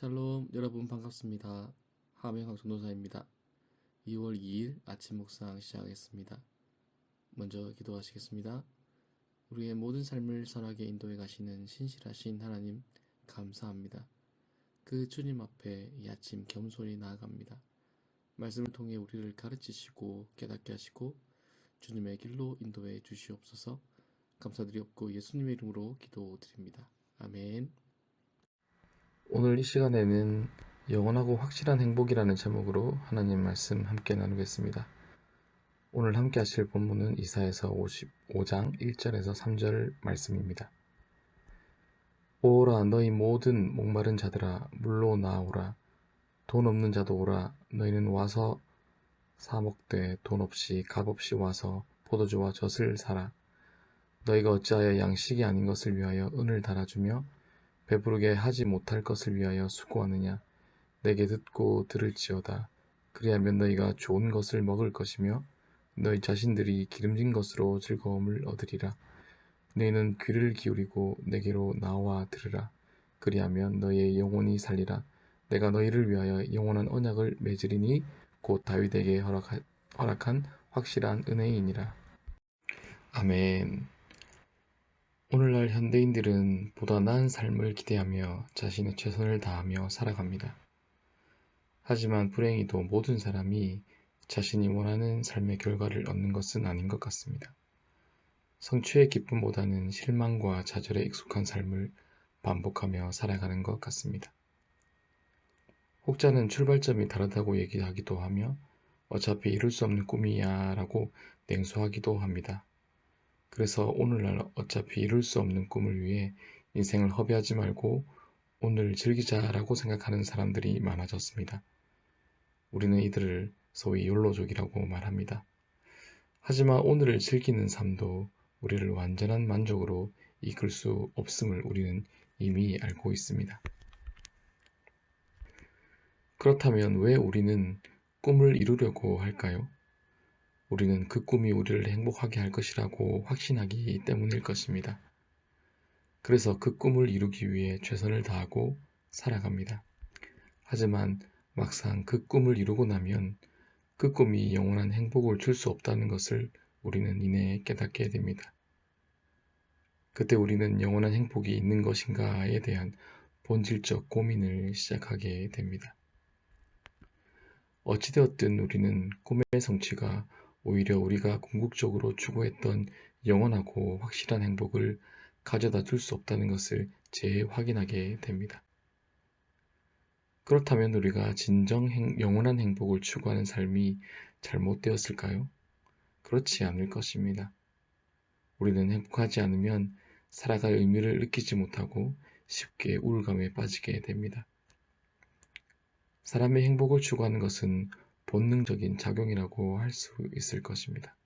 샬롬 여러분 반갑습니다. 하명학 전도사입니다. 2월 2일 아침 묵상 시작하겠습니다. 먼저 기도하시겠습니다. 우리의 모든 삶을 선하게 인도해 가시는 신실하신 하나님 감사합니다. 그 주님 앞에 이 아침 겸손히 나아갑니다. 말씀을 통해 우리를 가르치시고 깨닫게 하시고 주님의 길로 인도해 주시옵소서 감사드리옵고 예수님의 이름으로 기도드립니다. 아멘. 오늘 이 시간에는 영원하고 확실한 행복이라는 제목으로 하나님 말씀 함께 나누겠습니다. 오늘 함께 하실 본문은 이사에서 55장 1절에서 3절 말씀입니다. 오라 너희 모든 목마른 자들아 물로 나오라 돈 없는 자도 오라 너희는 와서 사 먹되 돈 없이 값 없이 와서 포도주와 젖을 사라 너희가 어찌하여 양식이 아닌 것을 위하여 은을 달아주며 배부르게 하지 못할 것을 위하여 수고하느냐? 내게 듣고 들을지어다. 그리하면 너희가 좋은 것을 먹을 것이며 너희 자신들이 기름진 것으로 즐거움을 얻으리라. 너희는 귀를 기울이고 내게로 나와 들으라. 그리하면 너희의 영혼이 살리라. 내가 너희를 위하여 영원한 언약을 맺으리니 곧 다윗에게 허락한 확실한 은혜이니라. 아멘 오늘날 현대인들은 보다 나은 삶을 기대하며 자신의 최선을 다하며 살아갑니다. 하지만 불행히도 모든 사람이 자신이 원하는 삶의 결과를 얻는 것은 아닌 것 같습니다. 성취의 기쁨보다는 실망과 좌절에 익숙한 삶을 반복하며 살아가는 것 같습니다. 혹자는 출발점이 다르다고 얘기하기도 하며 어차피 이룰 수 없는 꿈이야 라고 냉소하기도 합니다. 그래서 오늘날 어차피 이룰 수 없는 꿈을 위해 인생을 허비하지 말고 오늘 즐기자라고 생각하는 사람들이 많아졌습니다. 우리는 이들을 소위 욜로족이라고 말합니다. 하지만 오늘을 즐기는 삶도 우리를 완전한 만족으로 이끌 수 없음을 우리는 이미 알고 있습니다. 그렇다면 왜 우리는 꿈을 이루려고 할까요? 우리는 그 꿈이 우리를 행복하게 할 것이라고 확신하기 때문일 것입니다. 그래서 그 꿈을 이루기 위해 최선을 다하고 살아갑니다. 하지만 막상 그 꿈을 이루고 나면 그 꿈이 영원한 행복을 줄 수 없다는 것을 우리는 이내 깨닫게 됩니다. 그때 우리는 영원한 행복이 있는 것인가에 대한 본질적 고민을 시작하게 됩니다. 어찌되었든 우리는 꿈의 성취가 오히려 우리가 궁극적으로 추구했던 영원하고 확실한 행복을 가져다 줄 수 없다는 것을 재확인하게 됩니다. 그렇다면 우리가 진정 행, 영원한 행복을 추구하는 삶이 잘못되었을까요? 그렇지 않을 것입니다. 우리는 행복하지 않으면 살아갈 의미를 느끼지 못하고 쉽게 우울감에 빠지게 됩니다. 사람의 행복을 추구하는 것은 본능적인 작용이라고 할 수 있을 것입니다.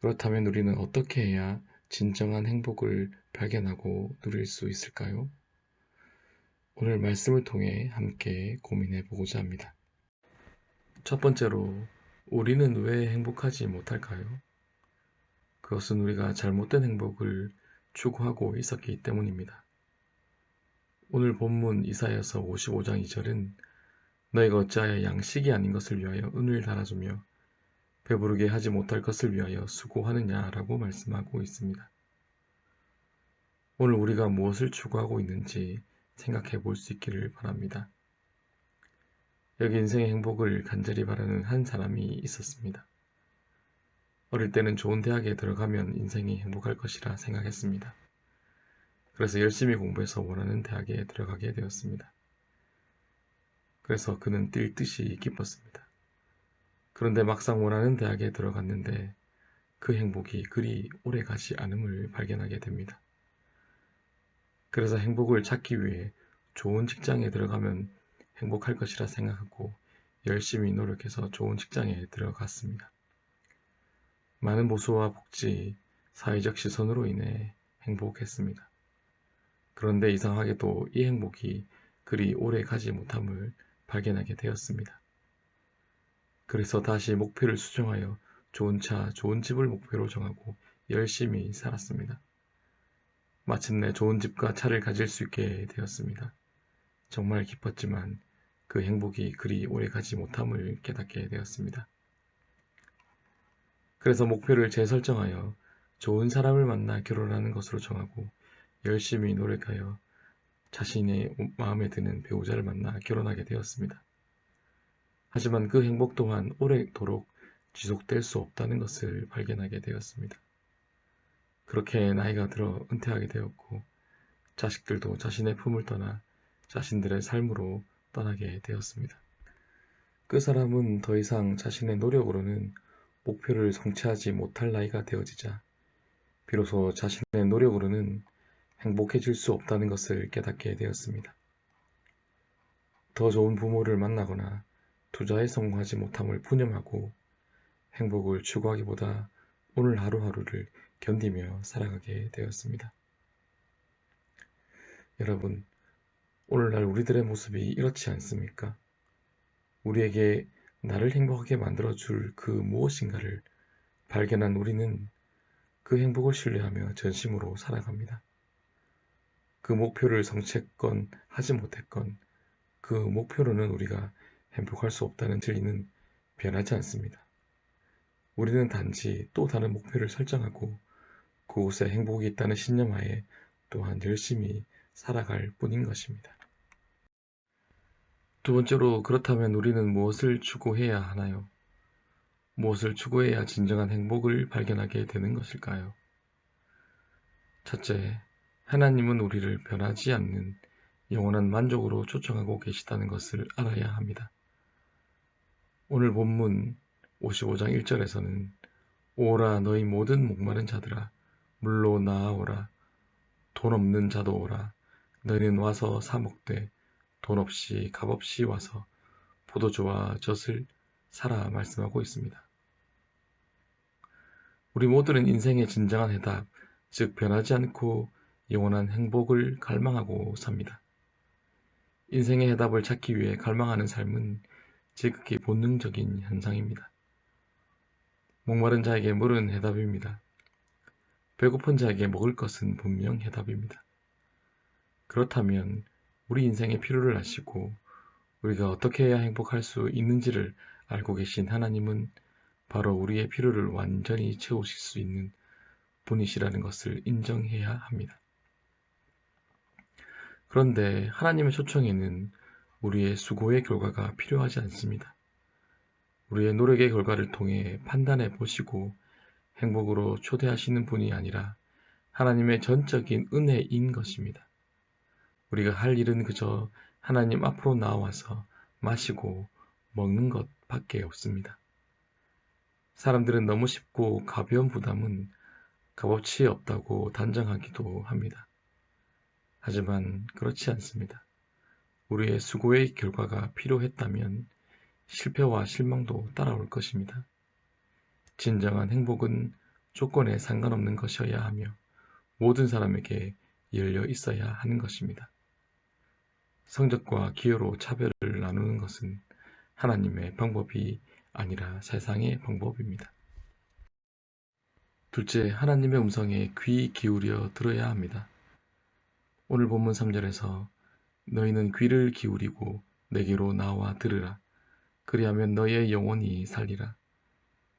그렇다면 우리는 어떻게 해야 진정한 행복을 발견하고 누릴 수 있을까요? 오늘 말씀을 통해 함께 고민해 보고자 합니다. 첫 번째로, 우리는 왜 행복하지 못할까요? 그것은 우리가 잘못된 행복을 추구하고 있었기 때문입니다. 오늘 본문 이사야서 55장 2절은 너희가 어찌하여 양식이 아닌 것을 위하여 은을 달아주며 배부르게 하지 못할 것을 위하여 수고하느냐라고 말씀하고 있습니다. 오늘 우리가 무엇을 추구하고 있는지 생각해 볼 수 있기를 바랍니다. 여기 인생의 행복을 간절히 바라는 한 사람이 있었습니다. 어릴 때는 좋은 대학에 들어가면 인생이 행복할 것이라 생각했습니다. 그래서 열심히 공부해서 원하는 대학에 들어가게 되었습니다. 그래서 그는 뛸 듯이 기뻤습니다. 그런데 막상 원하는 대학에 들어갔는데 그 행복이 그리 오래 가지 않음을 발견하게 됩니다. 그래서 행복을 찾기 위해 좋은 직장에 들어가면 행복할 것이라 생각하고 열심히 노력해서 좋은 직장에 들어갔습니다. 많은 보수와 복지, 사회적 시선으로 인해 행복했습니다. 그런데 이상하게도 이 행복이 그리 오래 가지 못함을 발견하게 되었습니다. 그래서 다시 목표를 수정하여 좋은 차, 좋은 집을 목표로 정하고 열심히 살았습니다. 마침내 좋은 집과 차를 가질 수 있게 되었습니다. 정말 기뻤지만 그 행복이 그리 오래 가지 못함을 깨닫게 되었습니다. 그래서 목표를 재설정하여 좋은 사람을 만나 결혼하는 것으로 정하고 열심히 노력하여 자신의 마음에 드는 배우자를 만나 결혼하게 되었습니다. 하지만 그 행복 또한 오래도록 지속될 수 없다는 것을 발견하게 되었습니다. 그렇게 나이가 들어 은퇴하게 되었고 자식들도 자신의 품을 떠나 자신들의 삶으로 떠나게 되었습니다. 그 사람은 더 이상 자신의 노력으로는 목표를 성취하지 못할 나이가 되어지자 비로소 자신의 노력으로는 행복해질 수 없다는 것을 깨닫게 되었습니다. 더 좋은 부모를 만나거나 투자에 성공하지 못함을 푸념하고 행복을 추구하기보다 오늘 하루하루를 견디며 살아가게 되었습니다. 여러분, 오늘날 우리들의 모습이 이렇지 않습니까? 우리에게 나를 행복하게 만들어 줄 그 무엇인가를 발견한 우리는 그 행복을 신뢰하며 전심으로 살아갑니다. 그 목표를 성취했건 하지 못했건 그 목표로는 우리가 행복할 수 없다는 진리는 변하지 않습니다. 우리는 단지 또 다른 목표를 설정하고 그곳에 행복이 있다는 신념하에 또한 열심히 살아갈 뿐인 것입니다. 두 번째로 그렇다면 우리는 무엇을 추구해야 하나요? 무엇을 추구해야 진정한 행복을 발견하게 되는 것일까요? 첫째, 하나님은 우리를 변하지 않는 영원한 만족으로 초청하고 계시다는 것을 알아야 합니다. 오늘 본문 55장 1절에서는 오라 너희 모든 목마른 자들아 물로 나아오라 돈 없는 자도 오라 너희는 와서 사 먹되 돈 없이 값 없이 와서 포도주와 젖을 사라 말씀하고 있습니다. 우리 모두는 인생의 진정한 해답, 즉 변하지 않고 영원한 행복을 갈망하고 삽니다. 인생의 해답을 찾기 위해 갈망하는 삶은 지극히 본능적인 현상입니다. 목마른 자에게 물은 해답입니다. 배고픈 자에게 먹을 것은 분명 해답입니다. 그렇다면 우리 인생의 필요를 아시고 우리가 어떻게 해야 행복할 수 있는지를 알고 계신 하나님은 바로 우리의 필요를 완전히 채우실 수 있는 분이시라는 것을 인정해야 합니다. 그런데 하나님의 초청에는 우리의 수고의 결과가 필요하지 않습니다. 우리의 노력의 결과를 통해 판단해 보시고 행복으로 초대하시는 분이 아니라 하나님의 전적인 은혜인 것입니다. 우리가 할 일은 그저 하나님 앞으로 나와서 마시고 먹는 것 밖에 없습니다. 사람들은 너무 쉽고 가벼운 부담은 값어치 없다고 단정하기도 합니다. 하지만 그렇지 않습니다. 우리의 수고의 결과가 필요했다면 실패와 실망도 따라올 것입니다. 진정한 행복은 조건에 상관없는 것이어야 하며 모든 사람에게 열려 있어야 하는 것입니다. 성적과 기여로 차별을 나누는 것은 하나님의 방법이 아니라 세상의 방법입니다. 둘째, 하나님의 음성에 귀 기울여 들어야 합니다. 오늘 본문 3절에서 너희는 귀를 기울이고 내게로 나와 들으라. 그리하면 너의 영혼이 살리라.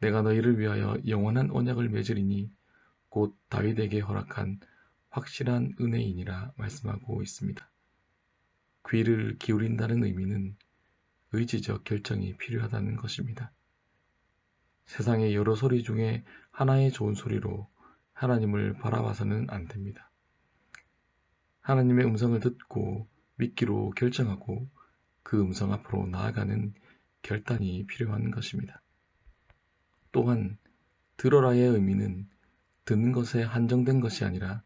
내가 너희를 위하여 영원한 언약을 맺으리니 곧 다윗에게 허락한 확실한 은혜이니라 말씀하고 있습니다. 귀를 기울인다는 의미는 의지적 결정이 필요하다는 것입니다. 세상의 여러 소리 중에 하나의 좋은 소리로 하나님을 바라봐서는 안 됩니다. 하나님의 음성을 듣고 믿기로 결정하고 그 음성 앞으로 나아가는 결단이 필요한 것입니다. 또한 들어라의 의미는 듣는 것에 한정된 것이 아니라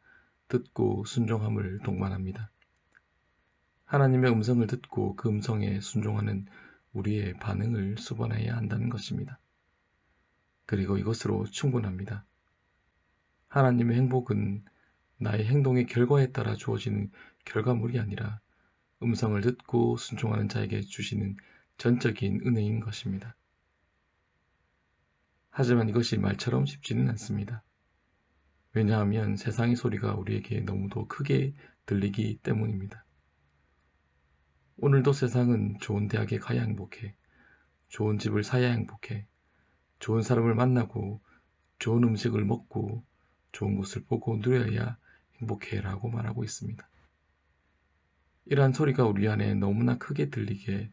듣고 순종함을 동반합니다. 하나님의 음성을 듣고 그 음성에 순종하는 우리의 반응을 수반해야 한다는 것입니다. 그리고 이것으로 충분합니다. 하나님의 행복은 나의 행동의 결과에 따라 주어지는 결과물이 아니라 음성을 듣고 순종하는 자에게 주시는 전적인 은혜인 것입니다. 하지만 이것이 말처럼 쉽지는 않습니다. 왜냐하면 세상의 소리가 우리에게 너무도 크게 들리기 때문입니다. 오늘도 세상은 좋은 대학에 가야 행복해. 좋은 집을 사야 행복해. 좋은 사람을 만나고 좋은 음식을 먹고 좋은 곳을 보고 누려야 행복해 라고 말하고 있습니다. 이러한 소리가 우리 안에 너무나 크게 들리게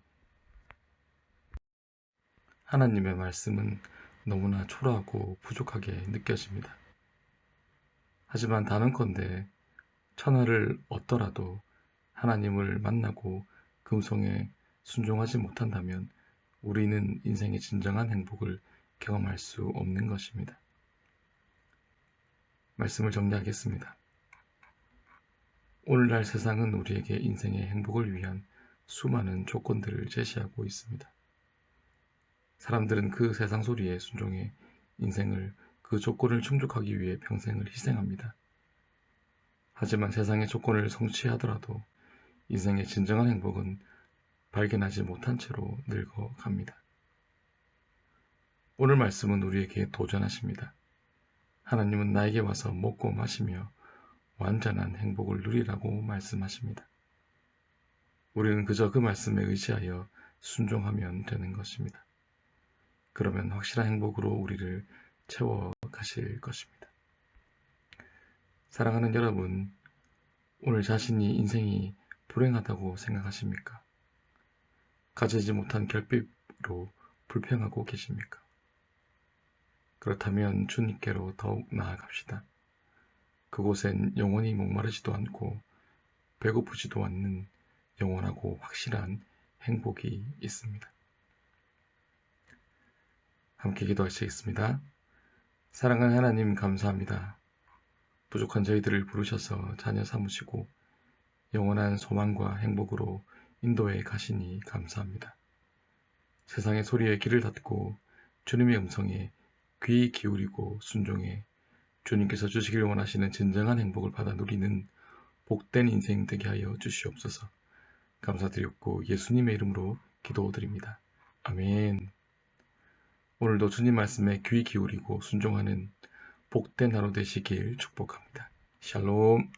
하나님의 말씀은 너무나 초라하고 부족하게 느껴집니다. 하지만 단언컨대 천하를 얻더라도 하나님을 만나고 금송에 순종하지 못한다면 우리는 인생의 진정한 행복을 경험할 수 없는 것입니다. 말씀을 정리하겠습니다. 오늘날 세상은 우리에게 인생의 행복을 위한 수많은 조건들을 제시하고 있습니다. 사람들은 그 세상 소리에 순종해 인생을 그 조건을 충족하기 위해 평생을 희생합니다. 하지만 세상의 조건을 성취하더라도 인생의 진정한 행복은 발견하지 못한 채로 늙어갑니다. 오늘 말씀은 우리에게 도전하십니다. 하나님은 나에게 와서 먹고 마시며 완전한 행복을 누리라고 말씀하십니다. 우리는 그저 그 말씀에 의지하여 순종하면 되는 것입니다. 그러면 확실한 행복으로 우리를 채워 가실 것입니다. 사랑하는 여러분, 오늘 자신이 인생이 불행하다고 생각하십니까? 가지지 못한 결핍으로 불평하고 계십니까? 그렇다면 주님께로 더욱 나아갑시다. 그곳엔 영원히 목마르지도 않고 배고프지도 않는 영원하고 확실한 행복이 있습니다. 함께 기도하시겠습니다. 사랑하는 하나님 감사합니다. 부족한 저희들을 부르셔서 자녀 삼으시고 영원한 소망과 행복으로 인도해 가시니 감사합니다. 세상의 소리에 귀를 닫고 주님의 음성에 귀 기울이고 순종해 주님께서 주시길 원하시는 진정한 행복을 받아 누리는 복된 인생 되게 하여 주시옵소서. 감사드렸고 예수님의 이름으로 기도드립니다. 아멘. 오늘도 주님 말씀에 귀 기울이고 순종하는 복된 하루 되시길 축복합니다. 샬롬.